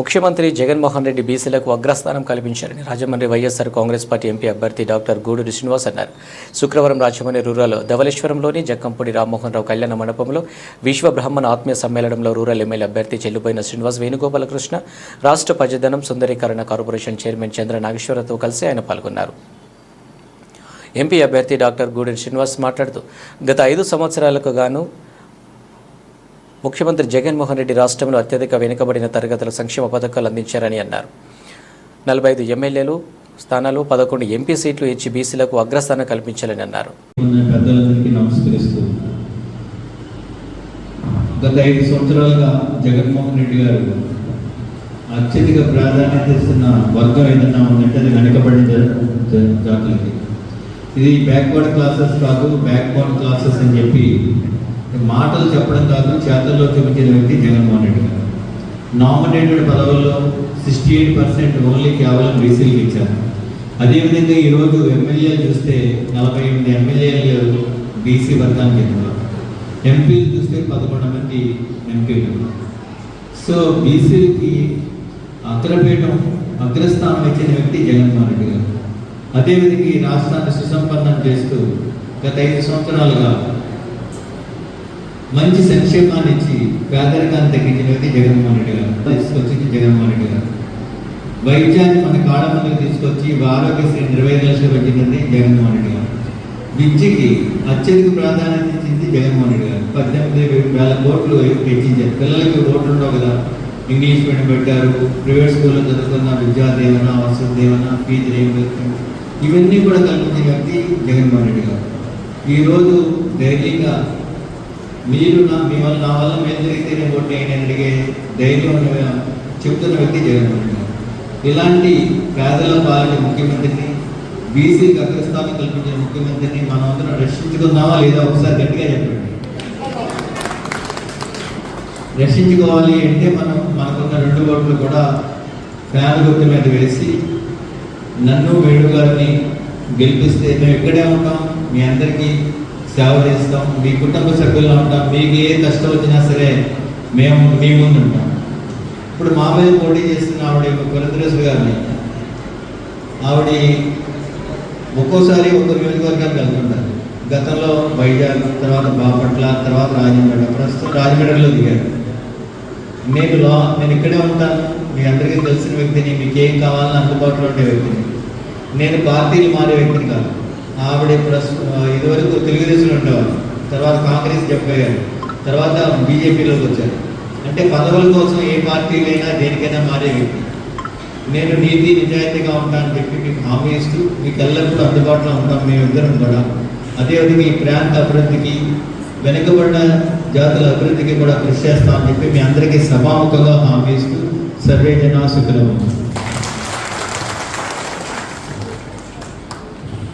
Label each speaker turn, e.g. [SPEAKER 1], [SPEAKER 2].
[SPEAKER 1] ముఖ్యమంత్రి జగన్మోహన్ రెడ్డి బీసీలకు అగ్రస్థానం కల్పించారని రాజమండ్రి వైఎస్ఆర్ కాంగ్రెస్ పార్టీ ఎంపీ అభ్యర్థి డాక్టర్ గూడూరి శ్రీనివాస్ అన్నారు. శుక్రవారం రాజమండ్రి రూరల్ ధవళేశ్వరంలోని జక్కంపూడి రామ్మోహన్ రావు కళ్యాణ మండపంలో విశ్వ బ్రహ్మణ ఆత్మీయ సమ్మేళనంలో రూరల్ ఎమ్మెల్యే అభ్యర్థి చెల్లిపోయిన శ్రీనివాస్ వేణుగోపాలకృష్ణ రాష్ట్ర ప్రజధనం సుందరీకరణ కార్పొరేషన్ చైర్మన్ చంద్ర నాగేశ్వరరావుతో కలిసి ఆయన పాల్గొన్నారు. ఎంపీ అభ్యర్థి డాక్టర్ గూడూరి శ్రీనివాస్ మాట్లాడుతూ గత ఐదు సంవత్సరాలకు గాను ముఖ్యమంత్రి జగన్మోహన్ రెడ్డి రాష్ట్రంలో అత్యధిక వెనుకబడిన తరగతుల సంక్షేమ పథకాలు అందించారని అన్నారు. నలభై ఐదు ఎమ్మెల్యేలు స్థానాలు పదకొండు ఎంపీ సీట్లు ఇచ్చి బీసీలకు అగ్రస్థానం కల్పించాలని అన్నారు.
[SPEAKER 2] గత ఐదు సంవత్సరాలుగా జగన్మోహన్ రెడ్డి గారు అత్యధిక ప్రాధాన్యత ఇస్తున్న వర్గం ఏదన్నా ఉందంటే అది వెనకబడిన జాతులకి. ఇది బ్యాక్వర్డ్ క్లాసెస్ కాదు బ్యాక్వర్డ్ క్లాసెస్ అని చెప్పి మాటలు చెప్పడం కాదు చేతల్లో చూపించిన వ్యక్తి జగన్మోహన్ రెడ్డి గారు. నామినేటెడ్ పదవుల్లో సిక్స్టీ ఎయిట్ పర్సెంట్ ఓన్లీ కేవలం బీసీలకు ఇచ్చారు. అదేవిధంగా ఈరోజు ఎమ్మెల్యేలు చూస్తే నలభై ఎనిమిది ఎమ్మెల్యేలు బీసీ వర్గానికి ఎదురు ఎంపీలు చూస్తే పదకొండు మంది ఎంపీలు సో బీసీకి అగ్రపీఠం అగ్రస్థానం ఇచ్చిన వ్యక్తి జగన్మోహన్ రెడ్డి గారు. అదేవిధంగా ఈ రాష్ట్రాన్ని సుసంపన్నం చేస్తూ గత ఐదు సంవత్సరాలుగా మంచి సంక్షేమాన్ని ఇచ్చి పేదరికాన్ని తగ్గించిన వ్యక్తి జగన్మోహన్ రెడ్డి గారు. తీసుకొచ్చింది జగన్మోహన్ రెడ్డి గారు. వైద్యాన్ని మన కాళ్ళ ముందుకు తీసుకొచ్చి ఆరోగ్యశ్రీ ఇరవై ఐదు లక్షలు పెట్టింది జగన్మోహన్ రెడ్డి గారు. విద్యకి అత్యధిక ప్రాధాన్యత ఇచ్చింది జగన్మోహన్ రెడ్డి గారు. పద్దెనిమిది వేల కోట్లు హెచ్చించారు పిల్లలకి ఓట్లు ఉండవు కదా. ఇంగ్లీష్ మీడియం పెట్టారు. ప్రైవేట్ స్కూల్లో చదువుకున్న విద్యా దీవెన వసతి దీవెన ఫీజు రీయింబర్స్మెంట్ ఇవన్నీ కూడా కల్పించిన వ్యక్తి జగన్మోహన్ రెడ్డి గారు. ఈరోజు ధైర్యంగా మీరు నా మీ వల్ల నా వల్ల మేలు జరిగితే నేను ఓటు వేయండి అడిగే ధైర్యం చెప్తున్న వ్యక్తి జగన్మోహన్ గారు. ఇలాంటి పేదల పాలన ముఖ్యమంత్రిని బీసీ అగ్రస్థానం కల్పించిన ముఖ్యమంత్రిని మనం అందరం రక్షించుకుందామా లేదా ఒకసారి గట్టిగా చెప్పండి? రక్షించుకోవాలి అంటే మనం మనకున్న రెండు ఓట్లు కూడా ఫ్యాన్ గుర్తు మీద వేసి నన్ను వేణుగారిని గెలిపిస్తే మేము ఇక్కడే ఉంటాం. మీ అందరికీ సేవ చేస్తాం. మీ కుటుంబ సభ్యుల్లో ఉంటాం. మీకు ఏ కష్టం వచ్చినా సరే మేము మీ ముందు ఉంటాం. ఇప్పుడు మా మీద పోటీ చేస్తున్న ఆవిడ పురంధరేశ్వరి గారిని ఆవిడ ఒక్కోసారి ఒక్కో నియోజకవర్గానికి వెళ్తుంటారు. గతంలో వైజాగ్ తర్వాత బాపట్ల తర్వాత రాజమండ్రి ప్రస్తుతం రాజమండ్రిలో దిగారు. నేను లో నేను ఇక్కడే ఉంటాను. మీ అందరికీ తెలిసిన వ్యక్తిని మీకు ఏం కావాలని అందుబాటులో ఉండే వ్యక్తిని. నేను పార్టీలు మారే వ్యక్తిని కాదు. ఆవిడ ప్రస్తు ఇదివరకు తెలుగుదేశంలో ఉండేవారు తర్వాత కాంగ్రెస్ చెప్పారు తర్వాత బీజేపీలోకి వచ్చారు. అంటే పదవుల కోసం ఏ పార్టీలైనా దేనికైనా మారే వ్యక్తి. నేను నీతి నిజాయితీగా ఉంటానని చెప్పి మీకు హామీ ఇస్తూ మీకు ఎల్లప్పుడూ అందుబాటులో ఉంటాం మేమిద్దరం కూడా. అదేవిధంగా ఈ ప్రాంత అభివృద్ధికి వెనుకబడిన జాతుల అభివృద్ధికి కూడా కృషి చేస్తామని చెప్పి మీ అందరికీ సభాముఖంగా హామీ ఇస్తూ సర్వే జనా సుఖలం